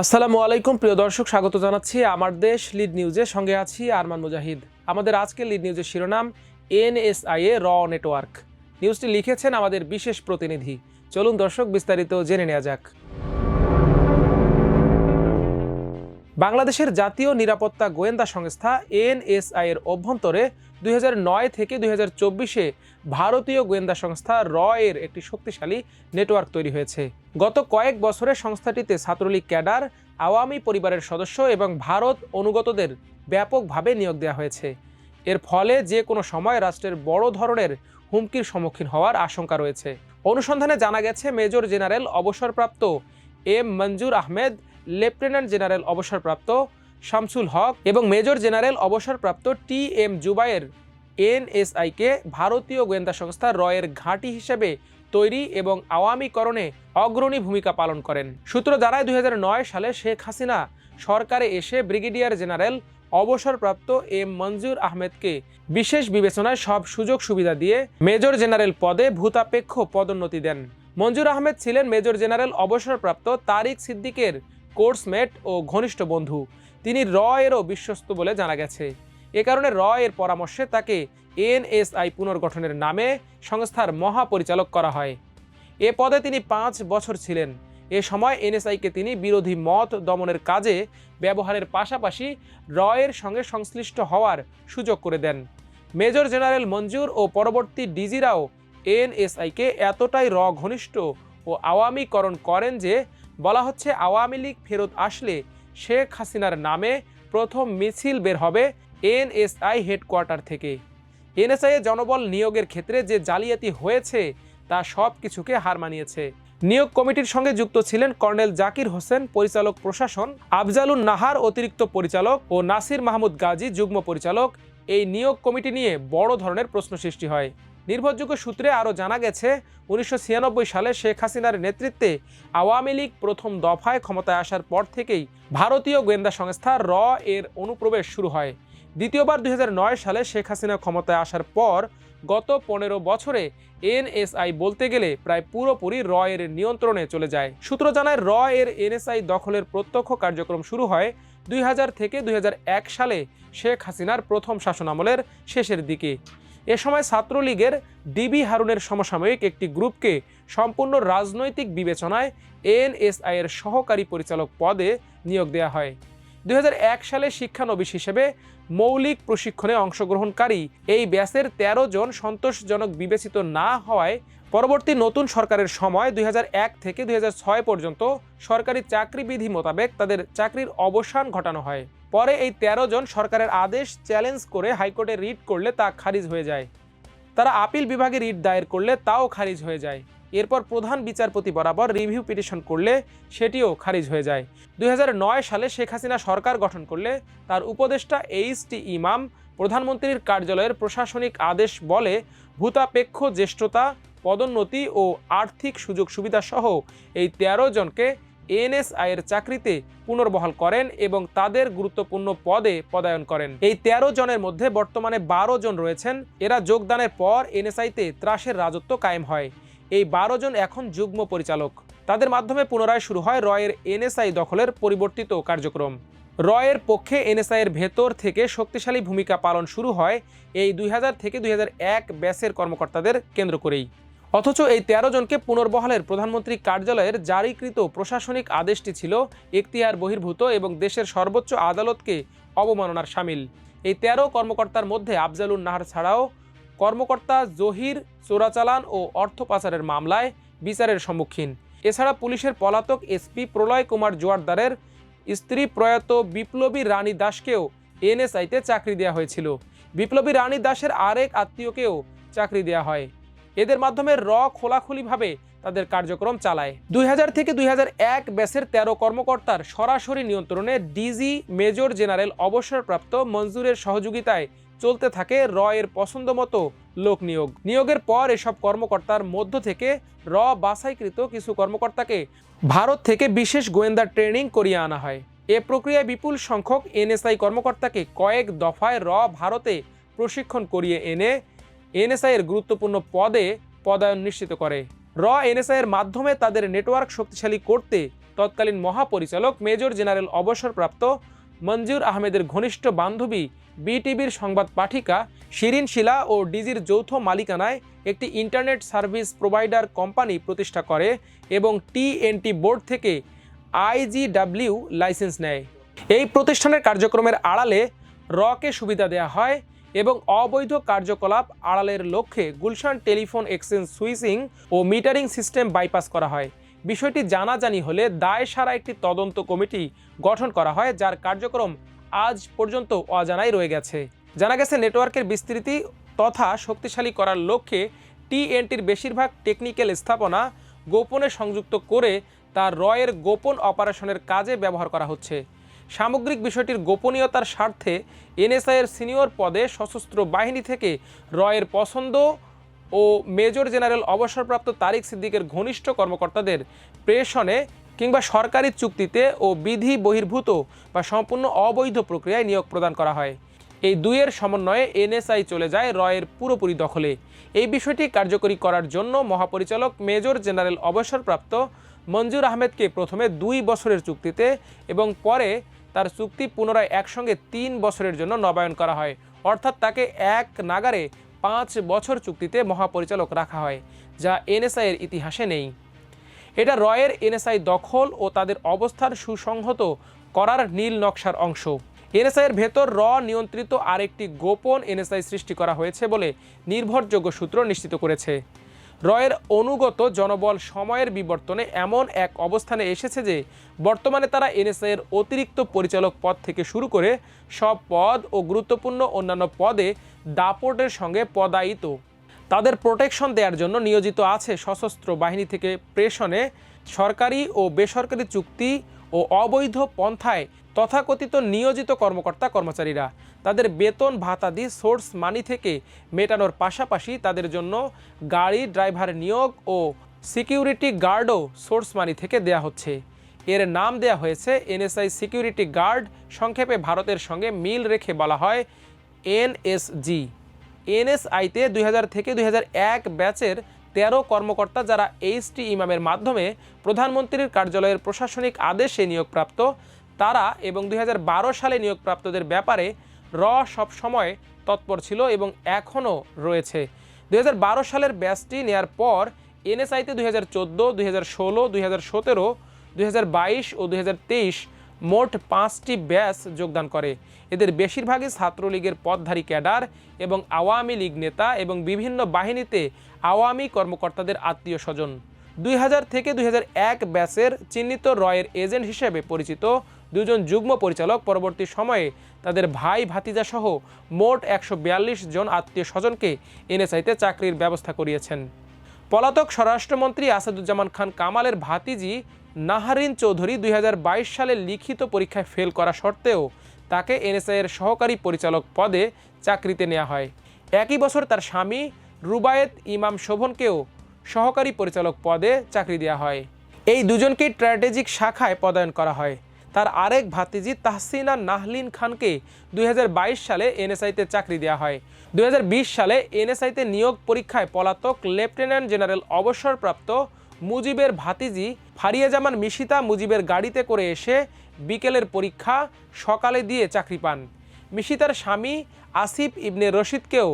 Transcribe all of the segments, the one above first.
আসসালামু আলাইকুম, প্রিয় দর্শক, স্বাগত জানাচ্ছি আমার দেশ লিড নিউজে। সঙ্গে আছি আরমান মুজাহিদ। আমাদের আজকের লিড নিউজের শিরোনাম, এনএসআই এ র নেটওয়ার্ক। নিউজটি লিখেছেন আমাদের বিশেষ প্রতিনিধি। চলুন দর্শক, বিস্তারিত জেনে নেওয়া যাক। বাংলাদেশের জাতীয় নিরাপত্তা গোয়েন্দা সংস্থা এনএসআই এর অভ্যন্তরে দুই হাজার নয় থেকে দুই চব্বিশে ভারতীয় গোয়েন্দা সংস্থা র এর একটি শক্তিশালী নেটওয়ার্ক তৈরি হয়েছে। গত কয়েক বছরে সংস্থাটিতে ছাত্রলীগ ক্যাডার, আওয়ামী পরিবারের সদস্য এবং ভারত অনুগতদের ব্যাপকভাবে নিয়োগ দেওয়া হয়েছে। এর ফলে যে কোনো সময় রাষ্ট্রের বড় ধরনের হুমকির সম্মুখীন হওয়ার আশঙ্কা রয়েছে। অনুসন্ধানে জানা গেছে, মেজর জেনারেল অবসরপ্রাপ্ত M Manjur Ahmed lieutenant general অবসরপ্রাপ্ত শামসুল হক এবং মেজর জেনারেল অবসরপ্রাপ্ত টি এম জুবায়ের এনএসআইকে ভারতীয় গোয়েন্দা সংস্থা রয়ের ঘাঁটি হিসেবে তৈরি এবং আওয়ামীকরণে অগ্রণী ভূমিকা পালন করেন। সূত্র জানায়, দুই সালে শেখ হাসিনা সরকারে এসে ব্রিগেডিয়ার জেনারেল অবসরপ্রাপ্ত এম মঞ্জুর আহমেদকে বিশেষ বিবেচনায় সব সুযোগ সুবিধা দিয়ে মেজর জেনারেল পদে ভূতাপেক্ষ পদোন্নতি দেন। মঞ্জুর আহমেদ ছিলেন মেজর জেনারেল অবসরপ্রাপ্ত তারিক সিদ্দিকের কোর্সমেট ও ঘনিষ্ঠ বন্ধু। তিনি র এরও বিশ্বস্ত বলে জানা গেছে। এ কারণে র এর পরামর্শে তাকে এনএসআই পুনর্গঠনের নামে সংস্থার মহাপরিচালক করা হয়। এ পদে তিনি পাঁচ বছর ছিলেন। এ সময় এনএসআইকে তিনি বিরোধী মত দমনের কাজে ব্যবহারের পাশাপাশি র এর সঙ্গে সংশ্লিষ্ট হওয়ার সুযোগ করে দেন। মেজর জেনারেল মঞ্জুর ও পরবর্তী ডিজিরাও এনএসআইকে এতটাই র ঘনিষ্ঠ ও আওয়ামীকরণ করেন যে বলা হচ্ছে আওয়ামী লীগ ফেরত আসলে শেখ হাসিনার নামে প্রথম মিছিল বের হবে এনএসআই হেডকোয়ার্টার থেকে। এনএসআই এ জনবল নিয়োগের ক্ষেত্রে যে জালিয়াতি হয়েছে, তা সব কিছুকে হার মানিয়েছে। নিয়োগ কমিটির সঙ্গে যুক্ত ছিলেন কর্নেল জাকির হোসেন, পরিচালক প্রশাসন, আফজালুন নাহার অতিরিক্ত পরিচালক ও নাসির মাহমুদ গাজী, যুগ্ম পরিচালক। এই নিয়োগ কমিটি নিয়ে বড় ধরনের প্রশ্ন সৃষ্টি হয়। নির্ভরযোগ্য সূত্রে আরও জানা গেছে, উনিশশো ছিয়ানব্বই সালে শেখ হাসিনার নেতৃত্বে আওয়ামী লীগ প্রথম দফায় ক্ষমতায় আসার পর থেকেই ভারতীয় গোয়েন্দা সংস্থা র এর অনুপ্রবেশ শুরু হয়। দ্বিতীয়বার দুই হাজার নয় সালে শেখ হাসিনা ক্ষমতায় আসার পর গত পনেরো বছরে এনএসআই বলতে গেলে প্রায় পুরোপুরি র এর নিয়ন্ত্রণে চলে যায়। সূত্র জানায়, র এর এনএসআই দখলের প্রত্যক্ষ কার্যক্রম শুরু হয় দুই হাজার থেকে দুই হাজার এক সালে শেখ হাসিনার প্রথম শাসনামলের শেষের দিকে। এ সময় ছাত্রলীগের ডিবি হারুনের সমসাময়িক একটি গ্রুপকে সম্পূর্ণ রাজনৈতিক বিবেচনায় এনএসআই এর সহকারী পরিচালক পদে নিয়োগ দেওয়া হয়। দু হাজার এক সালে শিক্ষানবিশ হিসেবে মৌলিক প্রশিক্ষণে অংশগ্রহণকারী এই ব্যাসের ১৩ জন সন্তোষজনক বিবেচিত না হওয়ায় পরবর্তী নতুন সরকারের সময় দুই হাজার এক থেকে দুই হাজার ছয় পর্যন্ত সরকারি চাকরি বিধি মোতাবেক তাদের চাকরির অবসান ঘটানো হয়। পরে এই ১৩ জন সরকারের আদেশ চ্যালেঞ্জ করে হাইকোর্টে রিট করলে তা খারিজ হয়ে যায়। তারা আপিল বিভাগে রিট দায়ের করলে তাও খারিজ হয়ে যায়। এরপর প্রধান বিচারপতি বরাবর রিভিউ পিটিশন করলে সেটিও খারিজ হয়ে যায়। দুই হাজার নয় সালে শেখ হাসিনা সরকার গঠন করলে তার উপদেষ্টা এইচ টি ইমাম, প্রধানমন্ত্রীর কার্যালয়ের প্রশাসনিক আদেশ বলে ভূতাপেক্ষ, জ্যেষ্ঠতা, পদোন্নতি ও আর্থিক সুযোগ সুবিধা সহ এই ১৩ জনকে এনএসআই এর চাকরিতে পুনর্বহাল করেন এবং তাদের গুরুত্বপূর্ণ পদে পদায়ন করেন। এই ১৩ জনের মধ্যে বর্তমানে বারো জন রয়েছেন। এরা যোগদানের পর এনএসআইতে ত্রাসের রাজত্ব কায়েম হয়। এই বারো জন এখন যুগ্ম পরিচালক। তাদের মাধ্যমে পুনরায় শুরু হয় রয়ের এনএসআই দখলের পরিবর্তিত কার্যক্রম। রয়ের পক্ষে এনএসআই এর ভেতর থেকে শক্তিশালী ভূমিকা পালন শুরু হয় এই দুই হাজার থেকে দুই হাজার এক ব্যাসের কর্মকর্তাদের কেন্দ্র করেই। অথচ এই ১৩ জনকে পুনর্বহালের প্রধানমন্ত্রী কার্যালয়ের জারিকৃত প্রশাসনিক আদেশটি ছিল এখতিয়ার বহির্ভূত এবং দেশের সর্বোচ্চ আদালতকে অবমাননার সামিল। এই ১৩ কর্মকর্তার মধ্যে আফজালুন নাহার ছাড়াও কর্মকর্তা জহির, চোরাচালান ও অর্থ পাচারের মামলায় বিচারের সম্মুখীন। এছাড়া পুলিশের পলাতক এসপি প্রলয় কুমার জোয়ারদারের স্ত্রী প্রয়াত বিপ্লবী রানী দাসকেও এনএসআইতে চাকরি দেওয়া হয়েছিল। বিপ্লবী রানী দাসের আরেক আত্মীয়কেও চাকরি দেওয়া হয়। এদের মাধ্যমে র খোলাখুলিভাবে তাদের কার্যক্রম চালায়। দুই হাজার থেকে দুই এক ব্যাসের তেরো কর্মকর্তার সরাসরি নিয়ন্ত্রণে ডিজি মেজর জেনারেল অবসরপ্রাপ্ত মঞ্জুরের সহযোগিতায় চলতে থাকে র এর পছন্দ মতো লোক নিয়োগ। নিয়োগের পর এসব কর্মকর্তার মধ্য থেকে র বাছাইকৃত কিছু কর্মকর্তাকে ভারত থেকে বিশেষ গোয়েন্দা ট্রেনিং করিয়ে আনা হয়। এ প্রক্রিয়ায় বিপুল সংখ্যক এনএসআই কর্মকর্তাকে কয়েক দফায় র ভারতে প্রশিক্ষণ করিয়ে এনে এনএসআই এর গুরুত্বপূর্ণ পদে পদায়ন নিশ্চিত করে। র এনএসআই এর মাধ্যমে তাদের নেটওয়ার্ক শক্তিশালী করতে তৎকালীন মহাপরিচালক মেজর জেনারেল অবসরপ্রাপ্ত মঞ্জুর আহমেদের ঘনিষ্ঠ বান্ধবী বিটিভির সংবাদ পাঠিকা শিরিন শিলা ও ডিজির যৌথ মালিকানায় একটি ইন্টারনেট সার্ভিস প্রোভাইডার কোম্পানি প্রতিষ্ঠা করে এবং টিএনটি বোর্ড থেকে আইজিডাব্লিউ লাইসেন্স নেয়। এই প্রতিষ্ঠানের কার্যক্রমের আড়ালে রকে সুবিধা দেওয়া হয় এবং অবৈধ কার্যকলাপ আড়ালের লক্ষ্যে গুলশান টেলিফোন এক্সচেঞ্জ সুইচিং ও মিটারিং সিস্টেম বাইপাস করা হয়। বিষয়টি জানাজানি হলে দায় সারা একটি তদন্ত কমিটি গঠন করা হয়, যার কার্যক্রম আজ পর্যন্ত অজানাই রয়ে গেছে। জানা গেছে, নেটওয়ার্কের বিস্তৃতি তথা শক্তিশালী করার লক্ষ্যে টিএনটির বেশিরভাগ টেকনিক্যাল স্থাপনা গোপনে সংযুক্ত করে তার রয়ের গোপন অপারেশনের কাজে ব্যবহার করা হচ্ছে। সামগ্রিক বিষয়টির গোপনীয়তার স্বার্থে এনএসআইয়ের সিনিয়র পদে সশস্ত্র বাহিনী থেকে রয়ের পছন্দ ও মেজর জেনারেল অবসরপ্রাপ্ত তারিক সিদ্দিকের ঘনিষ্ঠ কর্মকর্তাদের প্রেষণে কিংবা সরকারি চুক্তিতে ও বিধি বহির্ভূত বা সম্পূর্ণ অবৈধ প্রক্রিয়ায় নিয়োগ প্রদান করা হয়। এই দুইয়ের সমন্বয়ে এনএসআই চলে যায় রয়ের পুরোপুরি দখলে। এই বিষয়টি কার্যকরী করার জন্য মহাপরিচালক মেজর জেনারেল অবসরপ্রাপ্ত মঞ্জুর আহমেদকে প্রথমে দুই বছরের চুক্তিতে এবং পরে তার চুক্তি পুনরায় একসঙ্গে তিন বছরের জন্য নবায়ন করা হয়। অর্থাৎ তাকে এক নাগারে পাঁচ বছর চুক্তিতে মহাপরিচালক রাখা হয়, যা এনএসআই এর ইতিহাসে নেই। এটা রয়ের এনএসআই দখল ও তাদের অবস্থার সুসংহত করার নীল নকশার অংশ। এনএসআই এর ভেতর র নিয়ন্ত্রিত আরেকটি গোপন এনএসআই সৃষ্টি করা হয়েছে বলে নির্ভরযোগ্য সূত্র নিশ্চিত করেছে। রয়ের অনুগত জনবল সময়ের বিবর্তনে এমন এক অবস্থানে এসেছে যে, বর্তমানে তারা এনএসআই এর অতিরিক্ত পরিচালক পদ থেকে শুরু করে সব পদ ও গুরুত্বপূর্ণ অন্যান্য পদে দাপটের সঙ্গে পদায়িত। তাদের প্রোটেকশন দেওয়ার জন্য নিয়োজিত আছে সশস্ত্র বাহিনী থেকে প্রেষণে সরকারি ও বেসরকারি চুক্তি ও অবৈধ পন্থায় তথাকথিত নিয়োজিত কর্মকর্তা, কর্মচারীরা তাদের বেতন, ভাতাদি, সোর্স, মানি থেকে মেটানোর পাশাপাশি তাদের জন্য গাড়ি, ড্রাইভার নিয়োগ ও সিকিউরিটি গার্ডও সোর্স, মানি থেকে দেয়া হচ্ছে। এর নাম দেয়া হয়েছে এনএসআই সিকিউরিটি গার্ড, সংক্ষেপে ভারতের সঙ্গে মিল রেখে বলা হয় এনএসজি। এনএসআইতে দুই হাজার থেকে দুই হাজার এক ব্যাচের তেরো কর্মকর্তা যারা এইচটি ইমামের মাধ্যমে প্রধানমন্ত্রীর কার্যালয়ের প্রশাসনিক আদেশে নিয়োগপ্রাপ্ত তারা এবং দু হাজার বারো সালে নিয়োগপ্রাপ্তদের ব্যাপারে র সব সময় তৎপর ছিল এবং এখনও রয়েছে। দু হাজার বারো সালের ব্যাচটি নেয়ার পর এনএসআইতে দুই হাজার চোদ্দ, দুই হাজার ষোলো, দুই হাজার সতেরো, দুই হাজার বাইশ ও দুই হাজার তেইশ মোট পাঁচটি ব্যাচ যোগদান করে। এদের বেশিরভাগই ছাত্রলীগের পদধারী ক্যাডার এবং আওয়ামী লীগ নেতা এবং বিভিন্ন বাহিনীতে আওয়ামী কর্মকর্তাদের আত্মীয় স্বজন। দুই হাজার থেকে দুই হাজার এক ব্যাচের চিহ্নিত রয়ের এজেন্ট হিসেবে পরিচিত দুজন যুগ্ম পরিচালক পরবর্তী সময়ে তাদের ভাই ভাতিজা সহ মোট একশো বিয়াল্লিশ জন আত্মীয় স্বজনকে এনএসআইতে চাকরির ব্যবস্থা করিয়েছেন। পলাতক স্বরাষ্ট্রমন্ত্রী আসাদুজ্জামান খান কামালের ভাতিজি নাহারিন চৌধুরী দুই হাজার বাইশ সালে লিখিত পরীক্ষায় ফেল করা সত্ত্বেও তাকে এনএসআই এর সহকারী পরিচালক পদে চাকরিতে নেওয়া হয়। একই বছর তার স্বামী রুবায়েত ইমাম শোভনকেও সহকারী পরিচালক পদে চাকরি দেওয়া হয়। এই দুজনকেই স্ট্র্যাটেজিক শাখায় পদায়ন করা হয়। তার আরেক ভাতিজি তাহসিনা নাহলিন খানকে দুই হাজার বাইশ সালে এনএসআইতে চাকরি দেওয়া হয়। দুই হাজার বিশ সালে এনএসআইতে নিয়োগ পরীক্ষায় পলাতক লেফটেন্যান্ট জেনারেল অবসরপ্রাপ্ত মুজিবের ভাতিজি ফারিয়া জামান মিশিতা মুজিবের গাড়িতে করে এসে বিকেলের পরীক্ষা সকালে দিয়ে চাকরি পান। মিশিতার স্বামী আসিফ ইবনে রশিদকেও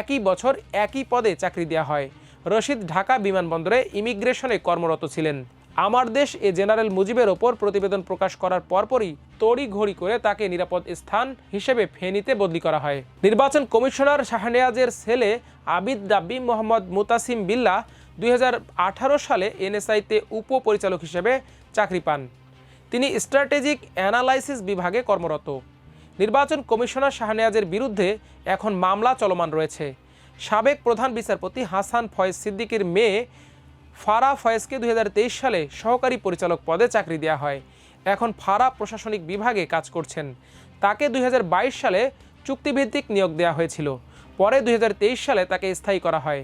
একই বছর একই পদে চাকরি দেওয়া হয়। রশিদ ঢাকা বিমানবন্দরে ইমিগ্রেশনে কর্মরত ছিলেন। আমার দেশ এ জেনারেল মুজিবের ওপর প্রতিবেদন প্রকাশ করার পরপরই তড়ি ঘড়ি করে তাকে নিরাপদ স্থান হিসেবে ফেনীতে বদলি করা হয়। নির্বাচন কমিশনার শাহনেয়াজের ছেলে আবিদ রাব্বি মোহাম্মদ মুতাসিম বিল্লা দুই হাজার আঠারো সালে এনএসআইতে উপপরিচালক হিসেবে চাকরি পান। তিনি স্ট্র্যাটেজিক অ্যানালাইসিস বিভাগে কর্মরত। নির্বাচন কমিশনার শাহনেয়াজের বিরুদ্ধে এখন মামলা চলমান রয়েছে। সাবেক প্রধান বিচারপতি হাসান ফয়েজ সিদ্দিকীর মেয়ে ফারা ফয়েজকে দুই হাজার তেইশ সালে সহকারী পরিচালক পদে চাকরি দেওয়া হয়। এখন ফারা প্রশাসনিক বিভাগে কাজ করছেন। তাকে দুই হাজার বাইশ সালে চুক্তিভিত্তিক নিয়োগ দেওয়া হয়েছিল। পরে দুই হাজার তেইশ সালে তাকে স্থায়ী করা হয়।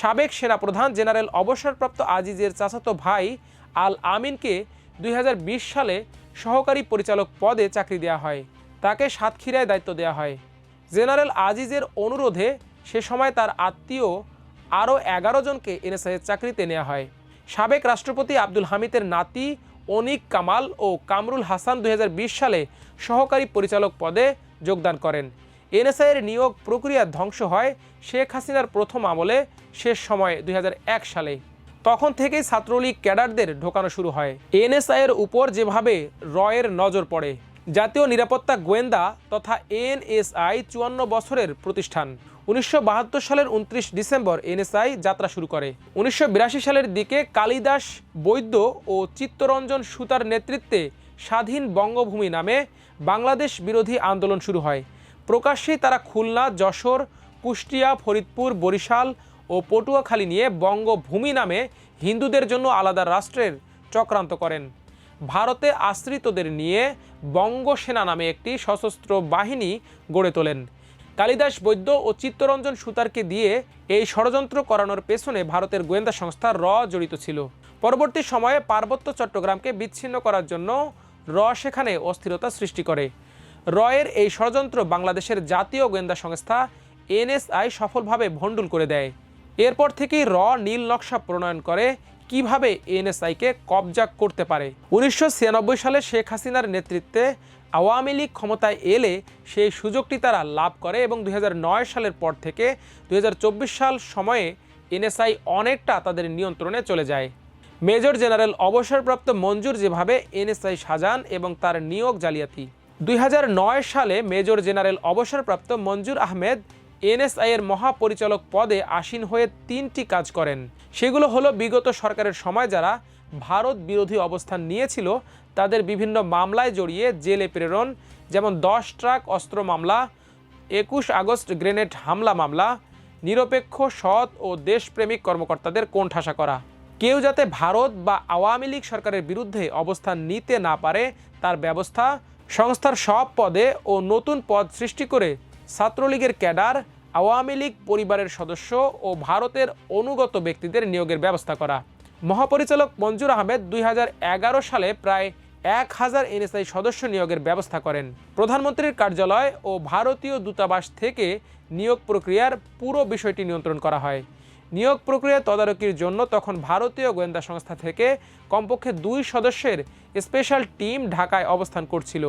সাবেক সেনাপ্রধান জেনারেল অবসরপ্রাপ্ত আজিজের চাচাতো ভাই আল আমিনকে দুই হাজার বিশ সালে সহকারী পরিচালক পদে চাকরি দেওয়া হয়। তাকে সাতক্ষীরায় দায়িত্ব দেওয়া হয়। জেনারেল আজিজের অনুরোধে সে সময় তার আত্মীয় আরও এগারো জনকে এনএসআইয়ের চাকরিতে নেওয়া হয়। সাবেক রাষ্ট্রপতি আব্দুল হামিদের নাতি অনিক কামাল ও কামরুল হাসান দুই হাজার বিশ সালে সহকারী পরিচালক পদে যোগদান করেন। এনএসআইয়ের নিয়োগ প্রক্রিয়া ধ্বংস হয় শেখ হাসিনার প্রথম আমলে শেষ সময় দুই হাজার এক সালে। তখন থেকেই ছাত্রলীগ ক্যাডারদের ঢোকানো শুরু হয়। এনএসআইয়ের উপর যেভাবে রয়ের নজর পড়ে জাতীয় নিরাপত্তা গোয়েন্দা তথা এনএসআই চুয়ান্ন বছরের প্রতিষ্ঠান। উনিশশো বাহাত্তর সালের উনত্রিশ ডিসেম্বর এনএসআই যাত্রা শুরু করে। উনিশশো বিরাশি সালের দিকে কালিদাস বৈদ্য ও চিত্তরঞ্জন সুতার নেতৃত্বে স্বাধীন বঙ্গভূমি নামে বাংলাদেশ বিরোধী আন্দোলন শুরু হয়। প্রকাশ্যেই তারা খুলনা, যশোর, কুষ্টিয়া, ফরিদপুর, বরিশাল ও পটুয়াখালী নিয়ে বঙ্গভূমি নামে হিন্দুদের জন্য আলাদা রাষ্ট্রের চক্রান্ত করেন। ভারতে আশ্রিতদের নিয়ে বঙ্গ সেনা নামে একটি সশস্ত্র বাহিনী গড়ে তোলেন। কালিদাস বৈদ্য ও চিত্তরঞ্জন সুতারকে দিয়ে এই ষড়যন্ত্র করানোর পেছনে ভারতের গোয়েন্দা সংস্থা র জড়িত ছিল। পরবর্তী সময়ে পার্বত্য চট্টগ্রামকে বিচ্ছিন্ন করার জন্য র সেখানে অস্থিরতা সৃষ্টি করে। রয়ের এই ষড়যন্ত্র বাংলাদেশের জাতীয় গোয়েন্দা সংস্থা এনএসআই সফলভাবে ভণ্ডুল করে দেয়। এরপর থেকেই র নীল নকশা প্রণয়ন করে কীভাবে এনএসআইকে কবজা করতে পারে? উনিশশো ছিয়ানব্বই সালে শেখ হাসিনার নেতৃত্বে আওয়ামী লীগ ক্ষমতায় এলে সেই সুযোগটি তারা লাভ করে এবং দুই হাজার নয় সালের পর থেকে দু হাজার চব্বিশ সাল সময়ে এনএসআই অনেকটা তাদের নিয়ন্ত্রণে চলে যায়। মেজর জেনারেল অবসরপ্রাপ্ত মঞ্জুর যেভাবে এনএসআই সাজান এবং তার নিয়োগ জালিয়াতি। দুই হাজার নয় সালে মেজর জেনারেল অবসরপ্রাপ্ত মঞ্জুর আহমেদ এনএসআইয়ের মহাপরিচালক পদে আসীন হয়ে তিনটি কাজ করেন। সেগুলো হলো বিগত সরকারের সময় যারা ভারত বিরোধী অবস্থান নিয়েছিল, তাদের বিভিন্ন মামলায় জড়িয়ে জেলে প্রেরণ, যেমন দশ ট্রাক অস্ত্র মামলা, একুশ আগস্ট গ্রেনেড হামলা মামলা, নিরপেক্ষ, সৎ ও দেশপ্রেমিক কর্মকর্তাদের কোণঠাসা করা। কেউ যাতে ভারত বা আওয়ামী লীগ সরকারের বিরুদ্ধে অবস্থান নিতে না পারে, তার ব্যবস্থা সংস্থার সব পদে ও নতুন পদ সৃষ্টি করে ছাত্রলীগের ক্যাডার আওয়ামী লীগ পরিবারের সদস্য ও ভারতের অনুগত ব্যক্তিদের নিয়োগের ব্যবস্থা করা। মহাপরিচালক মঞ্জুর আহমেদ দুই হাজার এগারো সালে প্রায় এক হাজার এনএসআই সদস্য নিয়োগের ব্যবস্থা করেন। প্রধানমন্ত্রীর কার্যালয় ও ভারতীয় দূতাবাস থেকে নিয়োগ প্রক্রিয়ার পুরো বিষয়টি নিয়ন্ত্রণ করা হয়। নিয়োগ প্রক্রিয়া তদারকির জন্য তখন ভারতীয় গোয়েন্দা সংস্থা থেকে কমপক্ষে দুই সদস্যের স্পেশাল টিম ঢাকায় অবস্থান করছিল।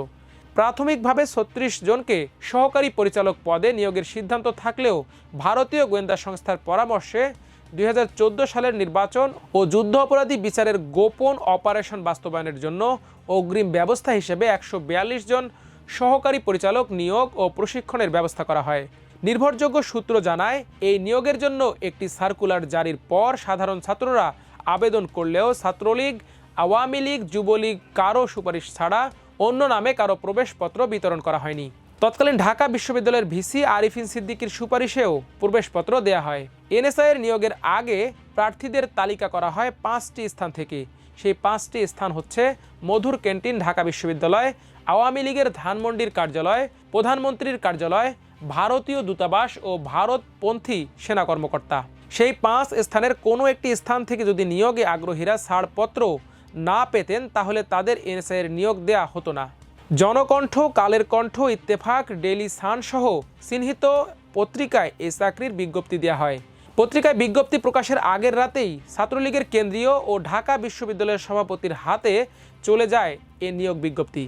প্রাথমিকভাবে ছত্রিশ জনকে সহকারী পরিচালক পদে নিয়োগের সিদ্ধান্ত থাকলেও ভারতীয় গোয়েন্দা সংস্থার পরামর্শে দু হাজার চোদ্দ সালের নির্বাচন ও যুদ্ধ অপরাধী বিচারের গোপন অপারেশন বাস্তবায়নের জন্য অগ্রিম ব্যবস্থা হিসেবে একশো বিয়াল্লিশ জন সহকারী পরিচালক নিয়োগ ও প্রশিক্ষণের ব্যবস্থা করা হয়। নির্ভরযোগ্য সূত্র জানায়, এই নিয়োগের জন্য একটি সার্কুলার জারির পর সাধারণ ছাত্ররা আবেদন করলেও ছাত্রলীগ, আওয়ামী লীগ, যুবলীগ কারও সুপারিশ ছাড়া অন্য নামে কারও প্রবেশপত্র বিতরণ করা হয়নি। তৎকালীন ঢাকা বিশ্ববিদ্যালয়ের ভিসি আরিফিন সিদ্দিকির সুপারিশেও প্রবেশপত্র দেয়া হয়। এনএসআইয়ের নিয়োগের আগে প্রার্থীদের তালিকা করা হয় পাঁচটি স্থান থেকে। সেই পাঁচটি স্থান হচ্ছে মধুর ক্যান্টিন ঢাকা বিশ্ববিদ্যালয়, আওয়ামী লীগের ধানমন্ডির কার্যালয়, প্রধানমন্ত্রীর কার্যালয়, ভারতীয় দূতাবাস ও ভারতপন্থী সেনা কর্মকর্তা। সেই পাঁচ স্থানের কোনো একটি স্থান থেকে যদি নিয়োগে আগ্রহীরা ছাড়পত্র না পেতেন, তাহলে তাদের এনএসআইয়ের নিয়োগ দেয়া হতো না। জনকণ্ঠ, কালের কণ্ঠ, ইত্তেফাক ডেলি সান সহ চিহ্নিত পত্রিকায় এই চাকরির বিজ্ঞপ্তি দেওয়া হয়। পত্রিকায় বিজ্ঞপ্তি প্রকাশের আগের রাতেই ছাত্রলীগের কেন্দ্রীয় ও ঢাকা বিশ্ববিদ্যালয়ের সভাপতির হাতে চলে যায় এ নিয়োগ বিজ্ঞপ্তি।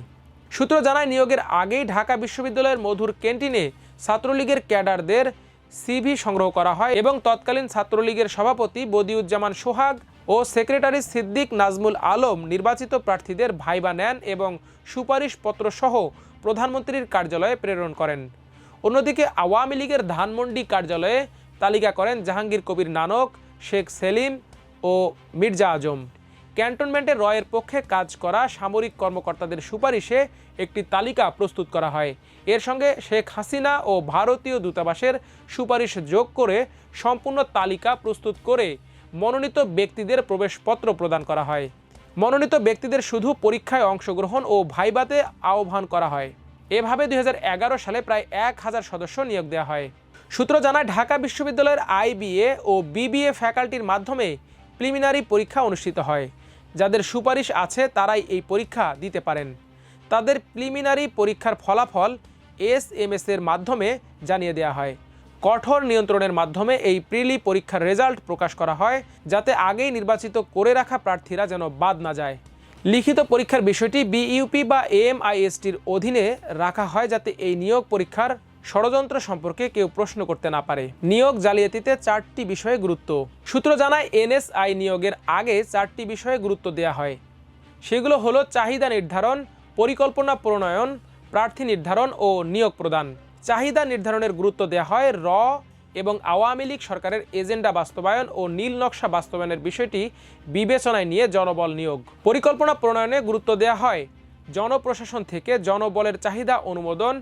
সূত্র জানায়, নিয়োগের আগেই ঢাকা বিশ্ববিদ্যালয়ের মধুর ক্যান্টিনে ছাত্রলীগের ক্যাডারদের সিভি সংগ্রহ করা হয় এবং তৎকালীন ছাত্রলীগের সভাপতি বদিউজ্জামান সোহাগ ও সেক্রেটারি সিদ্দিক নাজমুল আলম নির্বাচিত প্রার্থীদের ভাইবা নেন এবং সুপারিশপত্র সহ প্রধানমন্ত্রীর কার্যালয়ে প্রেরণ করেন। অন্যদিকে আওয়ামী লীগের ধানমন্ডি কার্যালয়ে তালিকা করেন জাহাঙ্গীর কবির নানক, শেখ সেলিম ও মির্জা আজম। ক্যান্টনমেন্টে রয়ের পক্ষে কাজ করা সামরিক কর্মকর্তাদের সুপারিশে একটি তালিকা প্রস্তুত করা হয়। এর সঙ্গে শেখ হাসিনা ও ভারতীয় দূতাবাসের সুপারিশ যোগ করে সম্পূর্ণ তালিকা প্রস্তুত করে মনোনীত ব্যক্তিদের প্রবেশপত্র প্রদান করা হয়। মনোনীত ব্যক্তিদের শুধু পরীক্ষায় অংশগ্রহণ ও ভাইবাতে আহ্বান করা হয়। এভাবে দুই হাজার এগারো সালে প্রায় এক হাজার সদস্য নিয়োগ দেওয়া হয়। সূত্র জানায়, ঢাকা বিশ্ববিদ্যালয়ের আইবিএ ও বিবিএ ফ্যাকাল্টির মাধ্যমে প্রিলিমিনারি পরীক্ষা অনুষ্ঠিত হয়। যাদের সুপারিশ আছে, তারাই এই পরীক্ষা দিতে পারেন। তাদের প্রিলিমিনারি পরীক্ষার ফলাফল এস এম এর মাধ্যমে জানিয়ে দেওয়া হয়। কঠোর নিয়ন্ত্রণের মাধ্যমে এই প্রিলি পরীক্ষার রেজাল্ট প্রকাশ করা হয়, যাতে আগেই নির্বাচিত করে রাখা প্রার্থীরা যেন বাদ না যায়। লিখিত পরীক্ষার বিষয়টি বিইউপি বা এমআইএসটির অধীনে রাখা হয় যাতে এই নিয়োগ পরীক্ষার ষড়যন্ত্র সম্পর্কে কেউ প্রশ্ন করতে না পারে। নিয়োগ জালিয়াতিতে চারটি বিষয়ে গুরুত্ব। সূত্র জানায়, এনএসআই নিয়োগের আগে চারটি বিষয়ে গুরুত্ব দেওয়া হয়। সেগুলো হলো চাহিদা নির্ধারণ, পরিকল্পনা প্রণয়ন, প্রার্থী নির্ধারণ ও নিয়োগ প্রদান। চাহিদা নির্ধারণের গুরুত্ব দেওয়া হয় র এবং আওয়ামী লীগ সরকারের এজেন্ডা বাস্তবায়ন ও নীল নকশা বাস্তবায়নের বিষয়টি বিবেচনায় নিয়ে জনবল নিয়োগ। পরিকল্পনা প্রণয়নে গুরুত্ব দেওয়া হয় জনপ্রশাসন থেকে জনবলের চাহিদা অনুমোদন,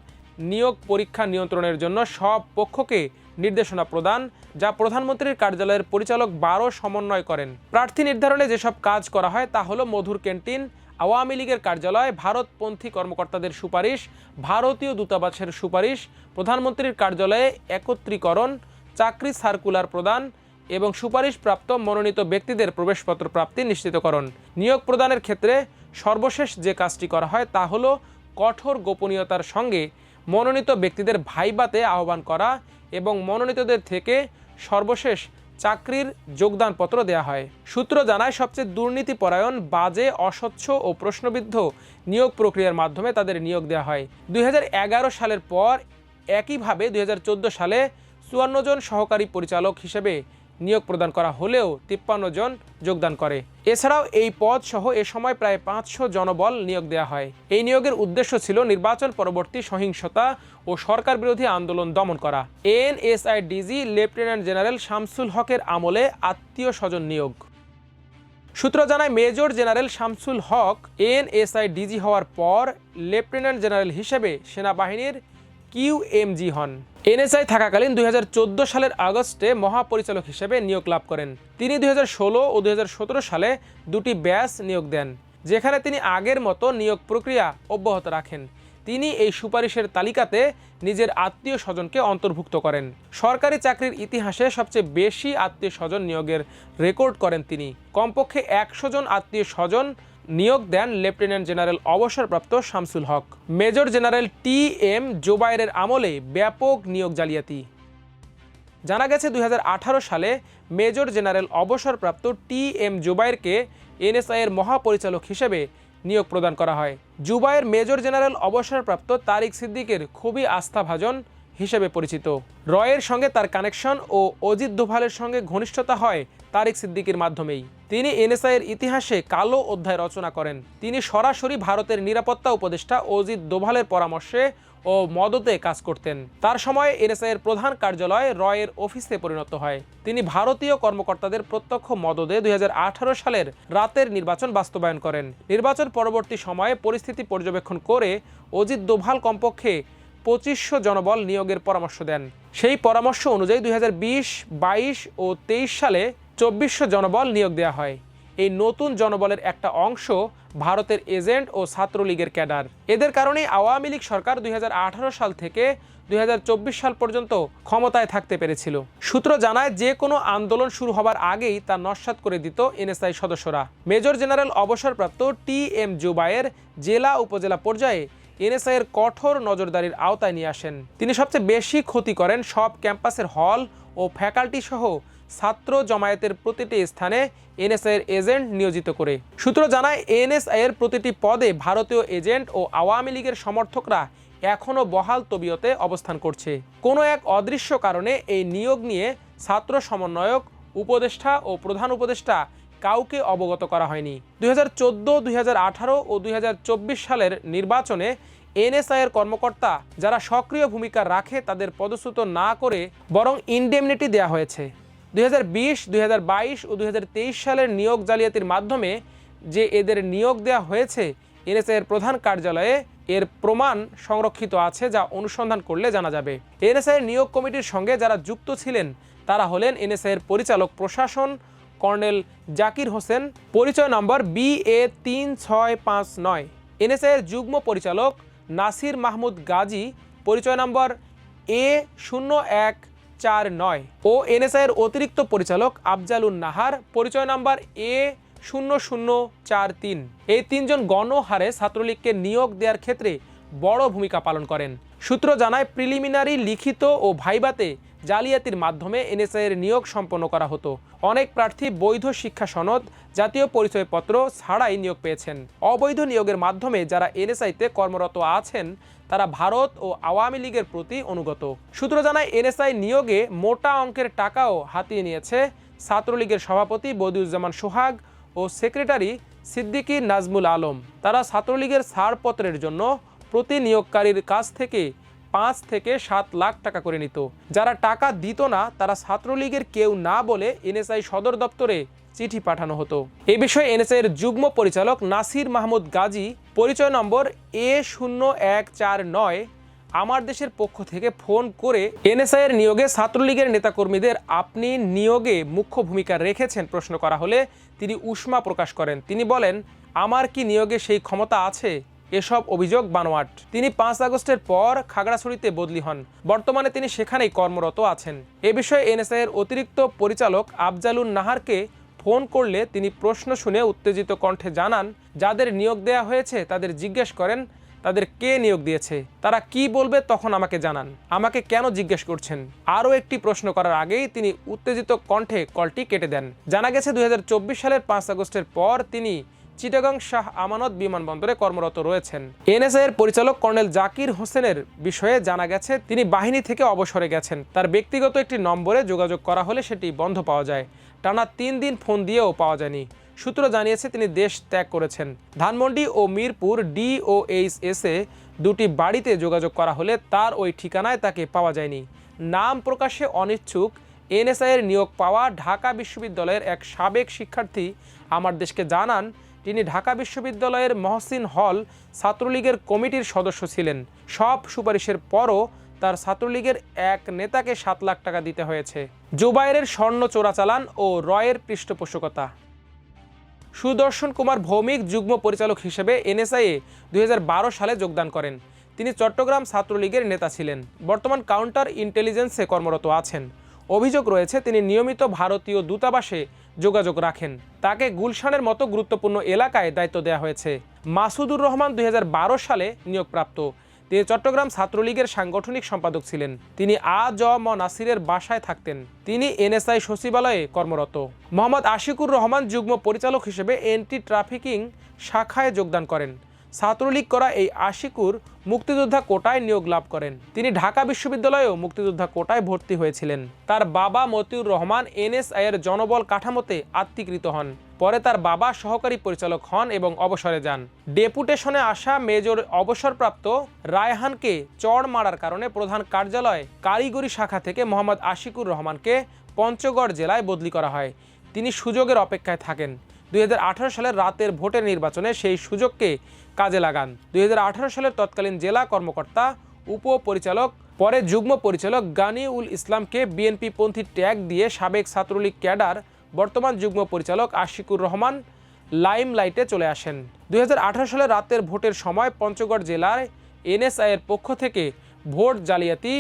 নিয়োগ পরীক্ষা নিয়ন্ত্রণের জন্য সব পক্ষকে নির্দেশনা প্রদান, যা প্রধানমন্ত্রীর কার্যালয়ের পরিচালক বারো সমন্বয় করেন। প্রার্থী নির্ধারণে যেসব কাজ করা হয় তা হলো মধুর ক্যান্টিন আওয়ামী লীগের কার্যালয়, ভারতপন্থী কর্মকর্তাদের সুপারিশ, ভারতীয় দূতাবাসের সুপারিশ, প্রধানমন্ত্রীর কার্যালয়ে একত্রীকরণ, চাকরি সার্কুলার প্রদান এবং সুপারিশপ্রাপ্ত মনোনীত ব্যক্তিদের প্রবেশপত্র প্রাপ্তি নিশ্চিতকরণ। নিয়োগ প্রদানের ক্ষেত্রে সর্বশেষ যে কাজটি করা হয় তা হলো কঠোর গোপনীয়তার সঙ্গে মনোনীত ব্যক্তিদের ভাইবাতে আহ্বান করা এবং মনোনীতদের থেকে সর্বশেষ চাকরির যোগদানপত্র দেয়া হয়। সূত্র জানায়, সবচেয়ে দুর্নীতিপরায়ণ, বাজে, অস্বচ্ছ ও প্রশ্নবিদ্ধ নিয়োগ প্রক্রিয়ার মাধ্যমে তাদের নিয়োগ দেওয়া হয়। দুই হাজার এগারো সালের পর একইভাবে দুই হাজার চোদ্দ সালে চুয়ান্ন জন সহকারী পরিচালক হিসেবে নিয়োগ প্রদান করা হলেও তিপ্পান্ন জন যোগদান করে। এছাড়াও এই পদ সহ এ সময় প্রায় পাঁচশো জনবল নিয়োগ দেওয়া হয়। এই নিয়োগের উদ্দেশ্য ছিল নির্বাচন পরবর্তী সহিংসতা ও সরকার বিরোধী আন্দোলন দমন করা। NSI DG lieutenant general Shamsul হকের আমলে আত্মীয় স্বজন নিয়োগ। সূত্র জানায়, major general Shamsul Haque NSI DG হওয়ার পর লেফটেন্যান্ট জেনারেল হিসেবে সেনাবাহিনীর কিউএমজি হন। এনএসআই থাকাকালীন দু হাজার চোদ্দ সালের আগস্টে মহাপরিচালক হিসেবে নিয়োগ লাভ করেন। তিনি দুই ও দু হাজার সতেরো সালে দুটি ব্যাস নিয়োগ দেন, যেখানে তিনি আগের মতো নিয়োগ প্রক্রিয়া অব্যাহত রাখেন। তিনি এই সুপারিশের তালিকাতে নিজের আত্মীয় স্বজনকে অন্তর্ভুক্ত করেন। সরকারি চাকরির ইতিহাসে সবচেয়ে বেশি আত্মীয় স্বজন নিয়োগের রেকর্ড করেন তিনি। কমপক্ষে একশো জন আত্মীয় স্বজন নিয়োগ দেন লেফটেন্যান্ট জেনারেল অবসরপ্রাপ্ত Shamsul Haque. Major general T M Zobayer আমলে ব্যাপক নিয়োগ জালিয়াতি। জানা গেছে দুই হাজার আঠারো সালে মেজর জেনারেল অবসরপ্রাপ্ত টি এম জুবাইরকে এনএসআইয়ের মহাপরিচালক হিসেবে নিয়োগ প্রদান করা হয়। জুবাইর মেজর জেনারেল অবসরপ্রাপ্ত তারিক সিদ্দিকের খুবই আস্থাভাজন হিসেবে পরিচিত। রয়ের সঙ্গে তার কানেকশন ও অজিত দোভালের সঙ্গে ঘনিষ্ঠতা হয় তারিক সিদ্দিকের মাধ্যমেই। তিনি এনএসআই এর ইতিহাসে কালো অধ্যায় রচনা করেন। তিনি সরাসরি ভারতের নিরাপত্তা উপদেষ্টা অজিত দোভালের পরামর্শে ও মদতে কাজ করতেন। তার সময়ে এনএসআই এর প্রধান কার্যালয় রয়ের অফিসে পরিণত হয়। তিনি ভারতীয় কর্মকর্তাদের প্রত্যক্ষ মদদে দুই হাজার আঠারো সালের রাতের নির্বাচন বাস্তবায়ন করেন। নির্বাচন পরবর্তী সময়ে পরিস্থিতি পর্যবেক্ষণ করে অজিত দোভাল কমপক্ষে পঁচিশশো জনবল নিয়োগের পরামর্শ দেন। সেই পরামর্শ অনুযায়ী দুই বাইশ ও তেইশ সালে চব্বিশশো জনবল নিয়োগ দেওয়া হয়। এই নতুন জনবলের একটা অংশ ভারতের এজেন্ট ও ছাত্রলীগের ক্যাডার। এদের কারণেই আওয়ামী লীগ সরকার দু হাজার আঠারো সাল থেকে দু হাজার চব্বিশ সাল পর্যন্ত ক্ষমতায় থাকতে পেরেছিল। সূত্র জানায়, যে কোনো আন্দোলন শুরু হবার আগেই তা নস্বাত করে দিত এনএসআই সদস্যরা। মেজর জেনারেল অবসরপ্রাপ্ত টি এম জুবায়ের জেলা উপজেলা পর্যায়ে এনএসআই এর কঠোর নজরদারির আওতায় নিয়ে আসেন। তিনি সবচেয়ে বেশি ক্ষতি করেন সব ক্যাম্পাসের হল ও ফ্যাকাল্টি সহ ছাত্র জমায়েতের প্রতিটি স্থানে এনএসআই এর এজেন্ট নিয়োজিত করে। সূত্র জানায়, এনএসআই এর প্রতিটি পদে ভারতীয় এজেন্ট ও আওয়ামী লীগের সমর্থকরা এখনও বহাল তবিয়তে অবস্থান করছে। কোনো এক অদৃশ্য কারণে এই নিয়োগ নিয়ে ছাত্র সমন্বয়ক, উপদেষ্টা ও প্রধান উপদেষ্টা কাউকে অবগত করা হয়নি। দুই হাজার চোদ্দ, দুই ও চব্বিশ সালের নির্বাচনে এনএসআই এর কর্মকর্তা যারা সক্রিয় ভূমিকা রাখে তাদের পদচ্যুত না করে বরং ইনডেমনিটি দেওয়া হয়েছে। দুই হাজার বিশ ও দুই হাজার তেইশ সালের নিয়োগ জালিয়াতির মাধ্যমে যে এদের নিয়োগ দেওয়া হয়েছে, এনএসআই এর প্রধান কার্যালয়ে এর প্রমাণ সংরক্ষিত আছে যা অনুসন্ধান করলে জানা যাবে। এনএসআই এর নিয়োগ কমিটির সঙ্গে যারা যুক্ত ছিলেন, তারা হলেন এনএসআই এর পরিচালক প্রশাসন কর্নেল জাকির হোসেন, পরিচয় নম্বর বি এ তিন ছয় পাঁচ নয় এনএসআই এর যুগ্ম পরিচালক নাসির মাহমুদ গাজী, পরিচয় নম্বর এ শূন্য এক চার নয় ও এনএসআই এর অতিরিক্ত পরিচালক আফজালুন নাহার, পরিচয় নাম্বার এ শূন্য শূন্য চার তিন এই তিনজন গণহারে ছাত্রলীগকে নিয়োগ দেওয়ার ক্ষেত্রে বড় ভূমিকা পালন করেন। সূত্র জানায়, প্রিলিমিনারি লিখিত ও ভাইবাতে জালিয়াতির মাধ্যমে এনএসআই এর নিয়োগ সম্পন্ন করা হতো। অনেক প্রার্থী বৈধ শিক্ষা সনদ, জাতীয় পরিচয়পত্র ছাড়াই নিয়োগ পেয়েছেন। অবৈধ নিয়োগের মাধ্যমে যারা এনএসআইতে কর্মরত আছেন, তারা ভারত ও আওয়ামী লীগের প্রতি অনুগত। সূত্র জানায়, এনএসআই নিয়োগে মোটা অঙ্কের টাকাও হাতিয়ে নিয়েছে ছাত্রলীগের সভাপতি বদিউজ্জামান সোহাগ ও সেক্রেটারি সিদ্দিকী নাজমুল আলম। তারা ছাত্রলীগের ছাড়পত্রের জন্য প্রতি নিয়োগকারীর কাছ থেকে পাঁচ থেকে সাত লাখ টাকা করে নিত। যারা টাকা দিত না, তারা ছাত্রলীগের কেউ না বলে এনএসআই সদর দপ্তরে চিঠি পাঠানো হতো। এ বিষয়ে এনএসআই এর যুগ্ম পরিচালক নাসির মাহমুদ গাজী, পরিচয় নম্বর এ শূন্য এক চার নয়, আমার দেশের পক্ষ থেকে ফোন করে এনএসআই এর নিয়োগে ছাত্রলীগের নেতাকর্মীদের আপনি নিয়োগে মুখ্য ভূমিকা রেখেছেন প্রশ্ন করা হলে তিনি উষ্মা প্রকাশ করেন। তিনি বলেন, আমার কি নিয়োগে সেই ক্ষমতা আছে? এসব অভিযোগ বানোয়াট। তিনি পাঁচ আগস্টের পর খাগড়াছড়িতে বদলি হন। বর্তমানে তিনি সেখানেই কর্মরত আছেন। এ বিষয়ে এনএসআই এর অতিরিক্ত পরিচালক আফজালুন নাহারকে ফোন করলে তিনি প্রশ্ন শুনে উত্তেজিত কণ্ঠে জানান, যাদের নিয়োগ দেয়া হয়েছে, তাদের জিজ্ঞেস করেন, তাদের কে নিয়োগ দিয়েছে? তারা কি বলবে তখন আমাকে জানান। আমাকে কেন জিজ্ঞেস করছেন? আরও একটি প্রশ্ন করার আগেই তিনি উত্তেজিত কণ্ঠে কলটি কেটে দেন। জানা গেছে, দুই হাজার চব্বিশ সালের পাঁচ আগস্টের পর তিনি চিটাগাং শাহ আমানত বিমানবন্দরে কর্মরত রয়েছেন। এনএসআই এর পরিচালক কর্নেল জাকির হোসেনের বিষয়ে জানা গেছে, তিনি বাহিনী থেকে অবসরে গেছেন। তার ব্যক্তিগত একটি নম্বরে যোগাযোগ করা হলে সেটি বন্ধ পাওয়া যায়। টানা তিন দিন ফোন দিয়েও পাওয়া যায়নি। সূত্র জানিয়েছে, তিনি দেশ ত্যাগ করেছেন। ধানমন্ডি ও মিরপুর ডিওএইচএস এ দুটি বাড়িতে যোগাযোগ করা হলে তার ওই ঠিকানায় তাকে পাওয়া যায়নি। নাম প্রকাশে অনিচ্ছুক। এনএসআই এর নিয়োগ পাওয়া ঢাকা বিশ্ববিদ্যালয়ের এক সাবেক শিক্ষার্থী। আমার দেশকে জানান তিনি ঢাকা বিশ্ববিদ্যালয়ের মহসিন হল ছাত্রলীগের কমিটির সদস্য ছিলেন। সব সুপারিশের পরও তার ছাত্রলীগের এক নেতাকে সাত লাখ টাকা দিতে হয়েছে। জুবাইরের স্বর্ণ চোরাচালান ও রয়ের পৃষ্ঠপোষকতা। সুদর্শন কুমার ভৌমিক যুগ্ম পরিচালক হিসেবে এনএসআইএ দুই হাজার বারো সালে যোগদান করেন। তিনি চট্টগ্রাম ছাত্রলীগের নেতা ছিলেন। বর্তমান কাউন্টার ইন্টেলিজেন্সে কর্মরত আছেন। অভিযোগ রয়েছে, তিনি নিয়মিত ভারতীয় দূতাবাসে যোগাযোগ রাখেন। তাকে গুলশানের মতো গুরুত্বপূর্ণ এলাকায় দায়িত্ব দেওয়া হয়েছে। মাসুদুর রহমান দুই সালে নিয়োগপ্রাপ্ত। তিনি চট্টগ্রাম ছাত্রলীগের সাংগঠনিক সম্পাদক ছিলেন। তিনি আ জ ম নাসিরের বাসায় থাকতেন। তিনি এনএসআই সচিবালয়ে কর্মরত। মোহাম্মদ আশিকুর রহমান যুগ্ম পরিচালক হিসেবে এন্টি ট্রাফিকিং শাখায় যোগদান করেন। ছাত্রলীগ করা এই আশিকুর মুক্তিযোদ্ধা কোটায় নিয়োগ লাভ করেন। তিনি ঢাকা বিশ্ববিদ্যালয়েও মুক্তিযোদ্ধা কোটায় ভর্তি হয়েছিলেন। তার বাবা মতিউর রহমান এনএসআই এর জনবল কাঠামোতে আত্মীকৃত হন। পরে তার বাবা সহকারী পরিচালক হন এবং অবসরে যান। ডেপুটেশনে আসা মেজর অবসরপ্রাপ্ত রায়হানকে চড় মারার কারণে প্রধান কার্যালয় কারিগরি শাখা থেকে মোহাম্মদ আশিকুর রহমানকে পঞ্চগড় জেলায় বদলি করা হয়। তিনি সুযোগের অপেক্ষায় থাকেন। দুই হাজার আঠারো সালের রাতের ভোটের নির্বাচনে সেই সুযোগকে কাজে লাগান। দুই হাজার আঠারো সালের তৎকালীন জেলা কর্মকর্তা, উপপরিচালক, পরে যুগ্ম পরিচালক গানি উল ইসলামকে বিএনপি পন্থী ট্যাগ দিয়ে সাবেক ছাত্রলীগ ক্যাডার, বর্তমান যুগ্ম পরিচালক আশিকুর রহমান লাইম লাইটে চলে আসেন। দুই সালের রাতের ভোটের সময় পঞ্চগড় জেলায় এনএসআইয়ের পক্ষ থেকে ভোট জালিয়াতি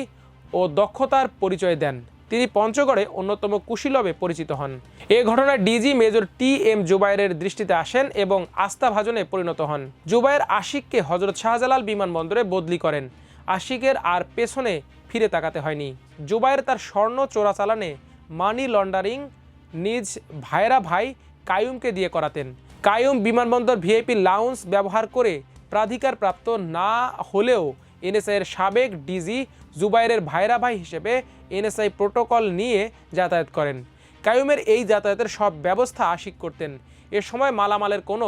ও দক্ষতার পরিচয় দেন। তিনি পঞ্চগড়ে অন্যতম কুশীলবে পরিচিত হন। এ ঘটনায় ডিজি মেজর টি এম জুবাইরের দৃষ্টিতে আসেন এবং আস্থাভাজনে পরিণত হন। জুবাইর আশিককে হজরত শাহজালাল বিমানবন্দরে বদলি করেন। আশিকের আর পেছনে ফিরে তাকাতে হয়নি। জুবাইর তার স্বর্ণ চোরাচালানে মানি লন্ডারিং নিজ ভাইরা ভাই কায়ুমকে দিয়ে করাতেন। কায়ুম বিমানবন্দর ভিআইপি লাউন্স ব্যবহার করে প্রাধিকারপ্রাপ্ত না হলেও এনএসআইয়ের সাবেক ডিজি জুবাইরের ভাইরা ভাই হিসেবে এনএসআই প্রোটোকল নিয়ে যাতায়াত করেন। কায়ুমের এই যাতায়াতের সব ব্যবস্থা আশিক করতেন। এ সময় মালামালের কোনো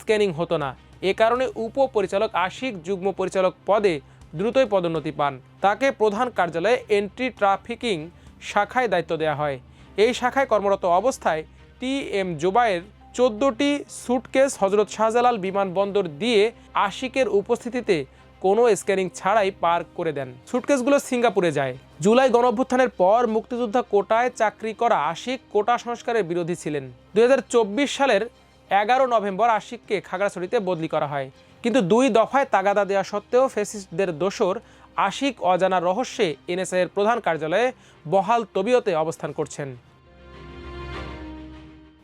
স্ক্যানিং হতো না। এ কারণে উপপরিচালক আশিক যুগ্ম পরিচালক পদে দ্রুতই পদোন্নতি পান। তাকে প্রধান কার্যালয়ে এন্ট্রি ট্রাফিকিং শাখায় দায়িত্ব দেওয়া হয়। এই শাখায় কর্মরত অবস্থায় টি এম জুবাইর চোদ্দোটি সুটকেস হজরত শাহজালাল বিমানবন্দর দিয়ে আশিকের উপস্থিতিতে কোনো স্ক্যানিং ছাড়াই পার করে দেন। সুটকেসগুলো সিঙ্গাপুরে যায়। জুলাই গণঅভ্যুত্থানের পর মুক্তিযোদ্ধা কোটায় চাকরি করা আশিক কোটা সংস্কারের বিরোধী ছিলেন। দু হাজার চব্বিশ সালের এগারো নভেম্বর আশিককে খাগড়াছড়িতে বদলি করা হয়। কিন্তু দুই দফায় তাগাদা দেওয়া সত্ত্বেও ফেসিস্টদের দোসর আশিক অজানা রহস্যে এনএসআইয়ের প্রধান কার্যালয়ে বহাল তবিয়তে অবস্থান করছেন।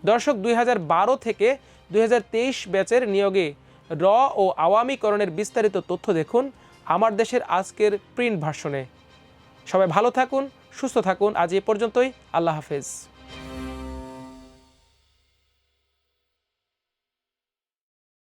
দর্শক, দুই হাজার বারো থেকে দুই হাজার তেইশ ব্যাচের নিয়োগে র ও আওয়ামীকরণের বিস্তারিত তথ্য দেখুন আমার দেশের আজকের প্রিন্ট ভার্সনে সবাই ভালো থাকুন, সুস্থ থাকুন। আজ এ পর্যন্তই। আল্লাহ হাফেজ।